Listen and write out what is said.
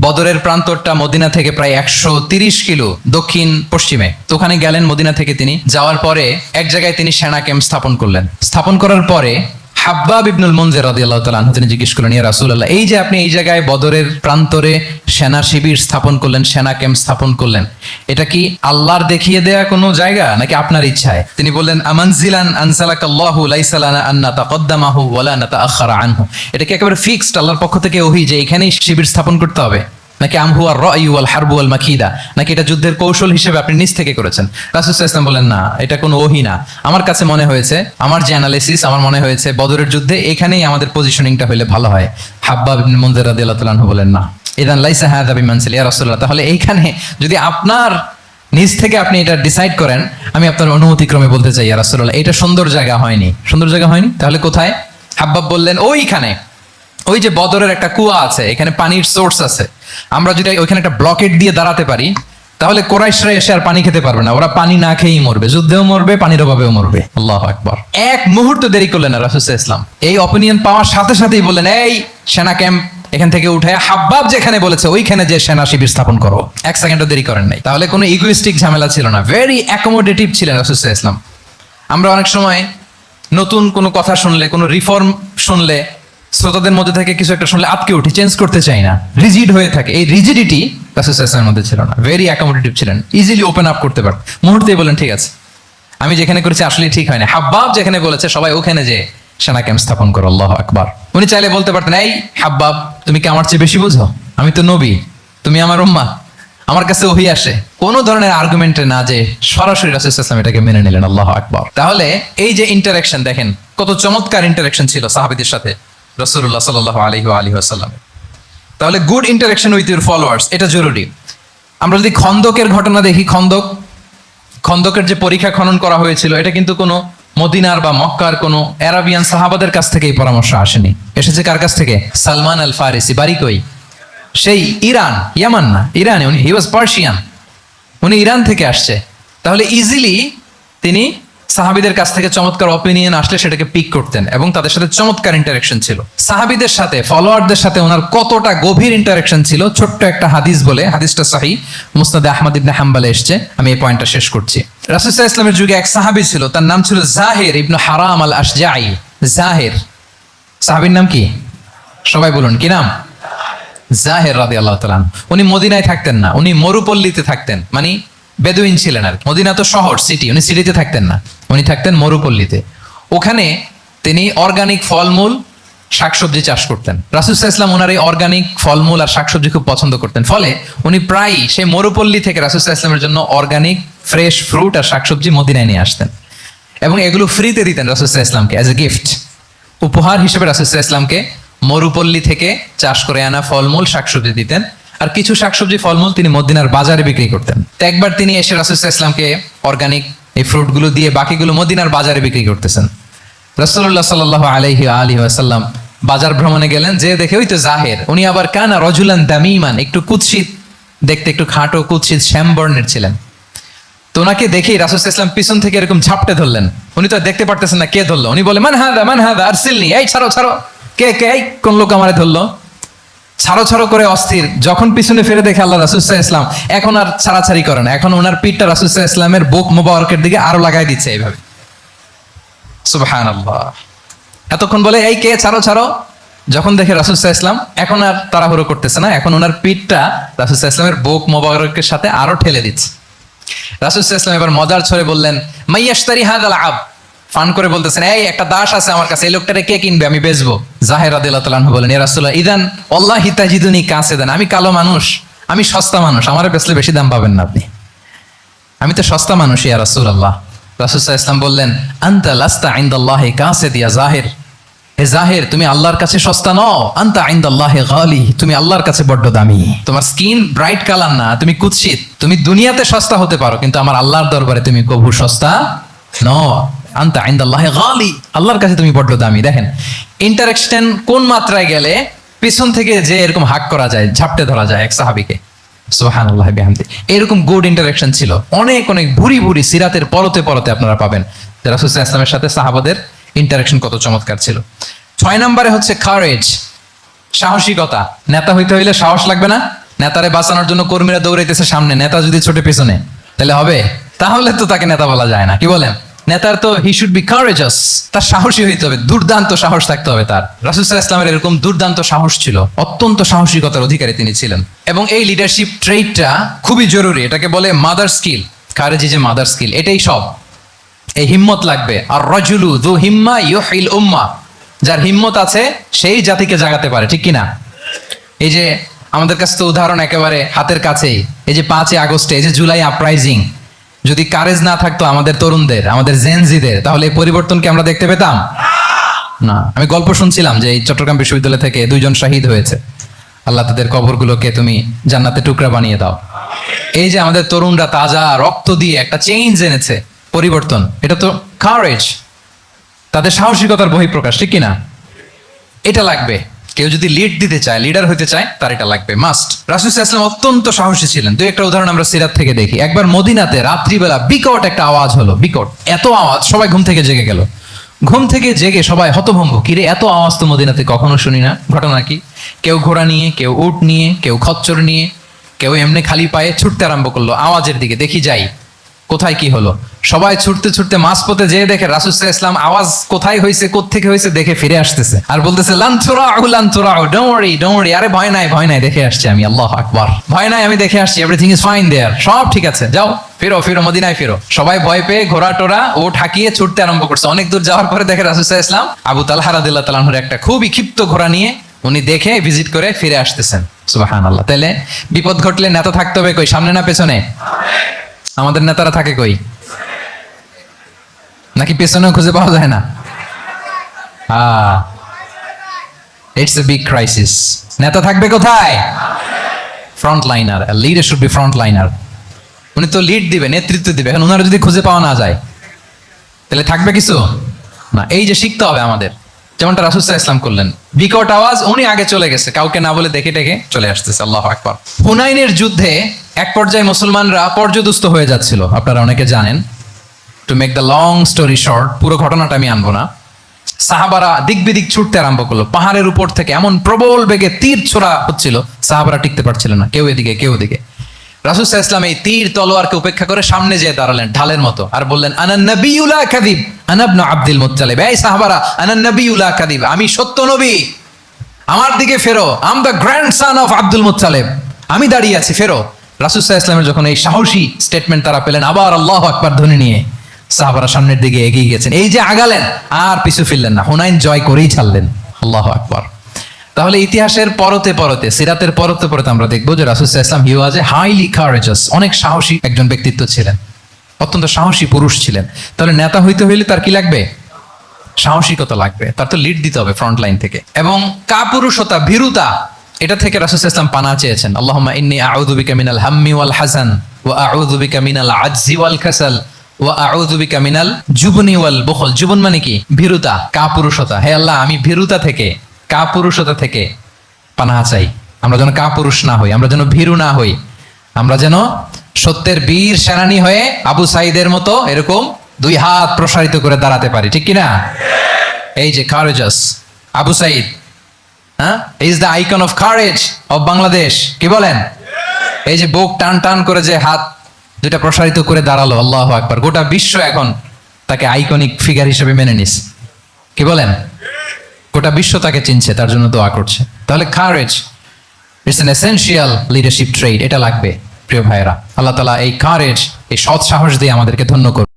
বদরের প্রান্তরটা মদিনা থেকে প্রায় একশো তিরিশ কিলো দক্ষিণ পশ্চিমে। তো ওখানে গেলেন মদিনা থেকে তিনি। যাওয়ার পরে এক জায়গায় তিনি সেনা ক্যাম্প স্থাপন করলেন। স্থাপন করার পরে হাব্বাব ইবনুল মঞ্জের তাআলা আনহু, তিনি জিজ্ঞেস করলেন, ইয়া রাসূলুল্লাহ, এই যে আপনি এই জায়গায় বদরের প্রান্তরে সেনা শিবির স্থাপন করলেন, সেনা ক্যাম্প স্থাপন করলেন, এটা কি আল্লাহর দেখিয়ে দেয়া কোনো জায়গা নাকি আপনার ইচ্ছায়? তিনি বললেন, আমানজিলান আনসালাকাল্লাহু লাইসা লানা আন নাতাকদ্দামাহু ওয়ালা নাতাআখারা আনহু। এটা কি একেবারে ফিক্সড আল্লাহর পক্ষ থেকে ওহি যে এখানেই শিবির স্থাপন করতে হবে? নাকি আমহু আর রয়ু আল হারবু আল মাকিদা? নাকি এটা যুদ্ধের কৌশল হিসেবে আপনি নিজ থেকে করেছেন? ইসলাম বলেন, না, এটা কোনো ওহি না। আমার কাছে মনে হয়েছে, আমার যে অ্যানালিসিস আমার মনে হয়েছে বদরের যুদ্ধে এখানেই আমাদের পজিশনিংটা হলে ভালো হয়। হাব্বা ইবনে মুনজির রাদিয়াল্লাহু আনহু বলেন, না, ইদান লাইসা হাদা বিমানসিল, ইয়া রাসূলুল্লাহ, তাহলে এইখানে যদি আপনার নিজ থেকে আপনি এটা ডিসাইড করেন, আমি আপনার অনুমতি ক্রমে বলতে চাই, ইয়া রাসূলুল্লাহ, এটা সুন্দর জায়গা হয়নি। সুন্দর জায়গা হয়নি? তাহলে কোথায়? হাব্বাব বললেন, ওইখানে। ওই যে বদরের একটা কুয়া আছে, এখানে পানির সোর্স আছে। আমরা যদি ওইখানে একটা ব্লকেট দিয়ে দাঁড়াতে পারি, তাহলে কোরাইশরা এসে আর পানি খেতে পারবে না। ওরা পানি না খেয়েই মরবে, যুদ্ধেও মরবে, পানির অভাবেও মরবে। আল্লাহ একবার এক মুহূর্ত দেরি করলেন না রাসুল ইসলাম এই অপিনিয়ন পাওয়ার সাথে সাথেই বললেন, এই সেনা ক্যাম্প এখান থেকে উঠে, হাব্বাব যেখানে বলেছে, ওইখানে যে সেনা শিবির স্থাপন করো। এক সেকেন্ডও দেরি করেন নাই। তাহলে কোনো ইগোইস্টিক ঝামেলা ছিল না। ভেরি অ্যাকোমোডেটিভ ছিলেন রাসুল ইসলাম আমরা অনেক সময় নতুন কোনো কথা শুনলে, কোনো রিফর্ম শুনলে শ্রোতাদের মধ্যে থেকে কিছু একটা শুনলে আটকে উঠি চেঞ্জ করতে চাই না। রিজিড হয়ে থাকে। এই রিজিডিটি রাসুসের মধ্যে ছিল না। ভেরি অ্যাকোমোডেটিভ ছিলেন। ইজিলি ওপেন আপ করতে পারেন মুহূর্তেই বলেন ঠিক আছে। আমি যেখানে করেছি আসলে ঠিক হয়নি হাব্বাব যেখানে বলেছে, সবাই ওখানে যে সেনা ক্যাম্প স্থাপন করো, আল্লাহ আকবার। উনি চাইলে বলতে পারতেন, এই হাব্বাব, তুমি কি আমার চেয়ে বেশি বুঝো? আমি তো নবী। তুমি আমার উম্মা। আমার কাছে ওহি আসে। কোনো ধরনের আর্গুমেন্টে না যে সরাসরি রাসুল ইসলাম এটাকে মেনে নিলেন, আল্লাহ আকবর। তাহলে এই যে ইন্টারাকশন দেখেন, কত চমৎকার ইন্টারাকশন ছিল সাহাবিদের সাথে। রসুল্লাহ সাল আলহি আলহি আসাল্লাম তাহলে good interaction with your followers এটা জরুরি। আমরা যদি খন্দকের ঘটনা দেখি, খন্দক, খন্দকের যে পরীক্ষা খনন করা হয়েছিল, এটা কিন্তু কোনো মদিনার বা মক্কার কোনো অ্যারাবিয়ান সাহাবাদের কাছ থেকে এই পরামর্শ আসেনি। এসেছে কার কাছ থেকে? সালমান আল ফারিসি বাড়ি কই? সেই ইরান, ইয়ামান না, ইরানে, উনি হি ওয়াজ পার্সিয়ান উনি ইরান থেকে আসছে। তাহলে ইজিলি তিনি সাহাবিদের কাছ থেকে চমৎকার অপিনিয়ন আসলে সেটাকে পিক করতেন এবং তাদের সাথে চমৎকার ইন্টারেকশন ছিল। সাহাবিদের সাথে ফলোয়ারদের সাথে ওনার কতটা গভীর ইন্টারেকশন ছিল, ছোট্ট একটা হাদিস বলে, হাদিসটা সাহি মুস্তাদে আহমদ ইবনে হাম্বালে এসছে, আমি এই পয়েন্টটা শেষ করছি। রাসুসাহ ইসলামের যুগে এক সাহাবি ছিল, তার নাম ছিল জাহের ইবনু হারাম আল আশজাই জাহের। সাহাবির নাম কি? সবাই বলুন, কি নাম? জাহের রাদি আল্লাহ তালান উনি মদিনায় থাকতেন না, উনি মরুপল্লীতে থাকতেন মানে বেদুইন ছিলেন আর মদিনা তো শহর সিটি উনি সিটিতে থাকতেন না। উনি থাকতেন মরুপল্লীতে। ওখানে তিনি অর্গানিক ফলমূল, শাকসবজি চাষ করতেন। রাসুসাহ ইসলাম ওনার এই অর্গানিক ফলমূল আর শাকসবজি খুব পছন্দ করতেন। ফলে উনি প্রায়ই সেই মরুপল্লী থেকে রাসুসাহ ইসলামের জন্য অর্গানিক ফ্রেশ ফ্রুট আর শাকসবজি মদিনায় নিয়ে আসতেন। এবং এগুলো ফ্রিতে দিতেন রাসুসাহ ইসলামকে অ্যাজ এ গিফট উপহার হিসেবে রাসুসাহ ইসলামকে মরুপল্লী থেকে চাষ করে আনা ফলমূল, শাকসবজি দিতেন। আর কিছু শাকসবজি ফলমূল তিনি মদিনার বাজারে বিক্রি করতেন। তো একবার তিনি এসে রাসুসাহ ইসলামকে অর্গানিক এই ফ্রুটগুলো দিয়ে বাকিগুলো মদিনার বাজারে বিক্রি করতেছেন। রসল্লাহ সাল আলহি আলী আসাল্লাম বাজার ভ্রমণে গেলেন, যে দেখে ওই তো জাহের। উনি আবার কানা রজুলান দামিমান, একটু কুৎসিত, দেখতে একটু খাটো, কুৎসিত শ্যাম বর্ণের ছিলেন। তো ওনাকে দেখেই রাসুল ইসলাম পিছন থেকে এরকম ঝাপটে ধরলেন। উনি তো দেখতে পারতেছেন না কে ধরলো। উনি বলে, মান হাদা মান হাদা আর সিলনি এই ছাড়ো ছাড়ো। কে কে কোন লোক আমারে ধরলো? ছাড়ো ছাড়ো করে অস্থির। যখন পিছনে ফিরে দেখে আল্লাহ রাসুসাহ ইসলাম এখন আর ছাড়াছাড়ি করে না। এখন ওনার পিঠটা রাসুসাহ ইসলামের বুক মোবারকের দিকে আরও লাগাই দিচ্ছে এইভাবে। সুবহান এতক্ষণ বলে, এই কে? ছাড়ো ছাড়ো। যখন দেখে রাসুসাহ ইসলাম এখন আর তাড়াহুড়ো করতেছে না, এখন ওনার পিঠটা রাসুসাহ ইসলামের বুক মোবারকের সাথে আরও ঠেলে দিচ্ছে। রাসুসাহ ইসলাম এবার মজার ছড়ে বললেন মাইয়াস্তারি হাদ আল আব। ফান করে বলতেছেন, এই, একটা দাস আছে আমার কাছে, এই লোকটারে কে কিনবে? আমি বেচবো। জাহের আদিল্লাহ বলেন, এ রাসুল্লাহ ইদান অল্লাহ হিতাজিদুনি কাছে দেন আমি কালো মানুষ, আমি সস্তা মানুষ, আমার বেচলে বেশি দাম পাবেন না আপনি। আমি তো সস্তা মানুষ ইয়া রাসুল আল্লাহ রাসুসাহ ইসলাম বললেন, আন্তা লাস্তা কাছে দিয়া জাহের। হে জাহের, তুমি আল্লাহর কাছে সস্তা নও। আন্তা গালি, তুমি আল্লাহর কাছে বড্ড দামি। তোমার স্কিন ব্রাইট কালার না, তুমি কুৎসিত। তুমি দুনিয়াতে সস্তা হতে পারো, কিন্তু আমার আল্লাহর দরবারে তুমি কবু সস্তা ন আন্তা গালি। আল্লাহর কাছে তুমি বড্ড দামি। দেখেন ইন্টারাকশন কোন মাত্রায় গেলে পিছন থেকে যে এরকম হাক করা যায়, ঝাপটে ধরা যায় এক সাহাবিকে। বিহামদি। এরকম গুড ইন্টারাকশন ছিল। অনেক অনেক ভুরি ভুরি সিরাতের পরতে পরতে আপনারা পাবেন ইসলামের সাথে সাহাবাদের ইন্টারাকশন কত চমৎকার ছিল। ছয় নম্বরে হচ্ছে খারেজ সাহসিকতা। নেতা হইতে হইলে সাহস লাগবে না। নেতারে বাঁচানোর জন্য কর্মীরা দৌড়াইতেছে সামনে। নেতা যদি ছোটে পেছনে, তাহলে হবে? তাহলে তো তাকে নেতা বলা যায় না। কি বলেন? নেতার তো হি শুড বি কারেজাস তার সাহসী হইতে হবে, দুর্দান্ত সাহস থাকতে হবে তার। রাসুসাহ ইসলামের এরকম দুর্দান্ত সাহস ছিল, অত্যন্ত সাহসিকতার অধিকারী তিনি ছিলেন। এবং এই লিডারশিপ ট্রেডটা খুবই জরুরি, এটাকে বলে মাদার স্কিল কারেজি যে মাদার স্কিল এটাই সব। এই হিম্মত লাগবে, আর রজুলু দু হিম্মা ইউহিল উম্মা, যার হিম্মত আছে সেই জাতিকে জাগাতে পারে, ঠিক কিনা? এই যে আমাদের কাছে তো উদাহরণ একেবারে হাতের কাছেই, এই যে পাঁচই আগস্টে, এই যে জুলাই আপরাইজিং যদি কারেজ না থাকতো আমাদের তরুণদের, আমাদের জেনজিদের তাহলে এই পরিবর্তনকে আমরা দেখতে পেতাম? না। আমি গল্প শুনছিলাম যে এই চট্টগ্রাম বিশ্ববিদ্যালয় থেকে দুইজন শহীদ হয়েছে। আল্লাহ তাদের কবরগুলোকে তুমি জান্নাতে টুকরা বানিয়ে দাও। এই যে আমাদের তরুণরা তাজা রক্ত দিয়ে একটা চেঞ্জ এনেছে, পরিবর্তন, এটা তো কারেজ তাদের সাহসিকতার বহিঃপ্রকাশ, ঠিক কিনা? এটা লাগবে। কেউ যদি লিড দিতে চায় লিডার হতে চায়, তার এটা লাগবে মাস্ট রাসুল ইসলাম অত্যন্ত সাহসী ছিলেন। দুই একটা উদাহরণ আমরা সিরাত থেকে দেখি। একবার মদিনাতে রাত্রিবেলা বিকট একটা আওয়াজ হলো, বিকট, এত আওয়াজ, সবাই ঘুম থেকে জেগে গেল। ঘুম থেকে জেগে সবাই হতভম্ব কিরে এত আওয়াজ তো মদিনাতে কখনো শুনি না? ঘটনা কি? কেউ ঘোড়া নিয়ে, কেউ উট নিয়ে, কেউ খচ্চর নিয়ে, কেউ এমনি খালি পায়ে ছুটতে আরম্ভ করল, আওয়াজের দিকে। দেখি যাই কোথায় কি হলো? সবাই ছুটতে ছুটতে মাঝপথে যেয়ে দেখে রাসুসাহ ইসলাম আওয়াজ কোথায় হয়েছে কোত্থেকে হয়েছে দেখে ফিরে আসতেছে। আর বলতেছে লান্থুরাউ লান্থুরাউ ডোন্ট ওয়ারি আরে ভয় নাই ভয় নাই, দেখে আসছি আমি, আল্লাহ আকবার। ভয় নাই, আমি দেখে আসছি এভরিথিং ইজ ফাইন দেয়ার সব ঠিক আছে, যাও, ফেরো ফেরো, মদিনায় ফেরো। সবাই ভয় পেয়ে ঘোড়া টোরা ও ঠাকিয়ে ছুটতে আরম্ভ করছে। অনেক দূর যাওয়ার পরে দেখে রাসুসাহ ইসলাম আবু তালহা রাদিল্লাহ তালাহুর একটা খুবই ক্ষিপ্ত ঘোড়া নিয়ে উনি দেখে ভিজিট করে ফিরে আসতেছেন। সুবাহান আল্লাহ তাহলে বিপদ ঘটলে নেতা থাকতে হবে কই, সামনে না পেছনে? আমাদের নেতারা থাকে কই? নাকি পেছনেও খুঁজে পাওয়া যায় না? ইটস এ বিগ ক্রাইসিস নেতা থাকবে কোথায়? Front liner leader should be front liner উনি তো লিড দিবে, নেতৃত্ব দিবে, এখন ওনারা যদি খুঁজে পাওয়া না যায়, তাহলে থাকবে কিছু? না, এই যে শিখতে হবে আমাদের। যেমনটা রাসুসাহ ইসলাম করলেন। বিকট আওয়াজ, উনি আগে চলে গেছে। কাউকে না বলে দেখে টেকে চলে আসতেছে। আল্লাহ আকবর। হুনাইনের যুদ্ধে এক পর্যায়ে মুসলমানরা পর্যদস্ত হয়ে যাচ্ছিল। আপনারা অনেকে জানেন। To make the long story short পুরো ঘটনাটা আমি আনব না। সাহাবারা দিক বিদিক ছুটতে আরম্ভ করল। পাহাড়ের উপর থেকে এমন প্রবল বেগে তীর ছোড়া হচ্ছিল। সাহাবারা টিকতে পারছিল না। কেউ এদিকে কেউ এদিকে রাসুল ইসলাম এই তীর তলোয়ারকে উপেক্ষা করে সামনে যেয়ে দাঁড়ালেন, ঢালের মতো। আর বললেন আনান নবিউলা কাদিব আনাবন আব্দুল মুত্তালিব। এই সাহাবারা আনান নবিউলা কাদিব আমি সত্য নবী। আমার দিকে ফেরো am the grandson of Abdul Muttalib. আমি দাঁড়িয়ে আছি, ফেরো। রাসুসাহ ইসলামের যখন এই সাহসী স্টেটমেন্ট তারা পেলেন, আবার আল্লাহ আকবার ধ্বনি নিয়ে সাহাবারা সামনের দিকে এগিয়ে গেছেন। এই যে আগালেন, আর পিছু ফিরলেন না। হুনাইন জয় করেই ছাড়লেন। আল্লাহ আকবার। তাহলে ইতিহাসের পরতে পরতে, সিরাতের পরতে পরতে আমরা দেখব যে রাসুসাহ ইসলাম হি ওয়াজ এ হাইলি কারেজাস অনেক সাহসী একজন ব্যক্তিত্ব ছিলেন, অত্যন্ত সাহসী পুরুষ ছিলেন। তাহলে নেতা হইতে হইলে তার কি লাগবে? সাহসিকতা লাগবে, তার তো লিড দিতে হবে ফ্রন্ট লাইন থেকে। এবং কাপুরুষতা, ভীরুতা, এটা থেকে রাসুল ইসলাম পানা চেয়েছেন। আল্লাহুম্মা ইন্নী আউযু বিকা মিনাল হাম্মি ওয়াল হাসান, ওয়া আউযু বিকা মিনাল আজজি ওয়াল বিকা মিনাল জুবনি ওয়াল বুখল। জুবন মানে কি? ভীরুতা, কাপুরুষতা। হে আল্লাহ, আমি ভীরুতা থেকে কাপুরুষতা থেকে পানাহা চাই। আমরা যেন কাপুরুষ না হই, আমরা যেন ভীরু না হই। আমরা যেন সত্যের বীর সেনানী হয়ে আবু সাইদের মতো এরকম দুই হাত প্রসারিত করে দাঁড়াতে পারি, ঠিক কিনা? এই যে কারেজাস আবু সাইদ হ্যাঁ? Is the icon of courage of Bangladesh কি বলেন? এই যে বুক টান টান করে যে হাত দুইটা প্রসারিত করে দাঁড়াল, আল্লাহ আকবার, গোটা বিশ্ব এখন তাকে আইকনিক ফিগার হিসেবে মেনে নিস। কি বলেন? গোটা বিশ্ব তাকে চিনছে, তার জন্য দোয়া করছে। তাহলে courage it's an essential leadership trait এটা লাগবে, প্রিয় ভাইয়েরা। আল্লাহ তালা এই কারেজ এই সৎ সাহস দিয়ে আমাদেরকে ধন্য করুন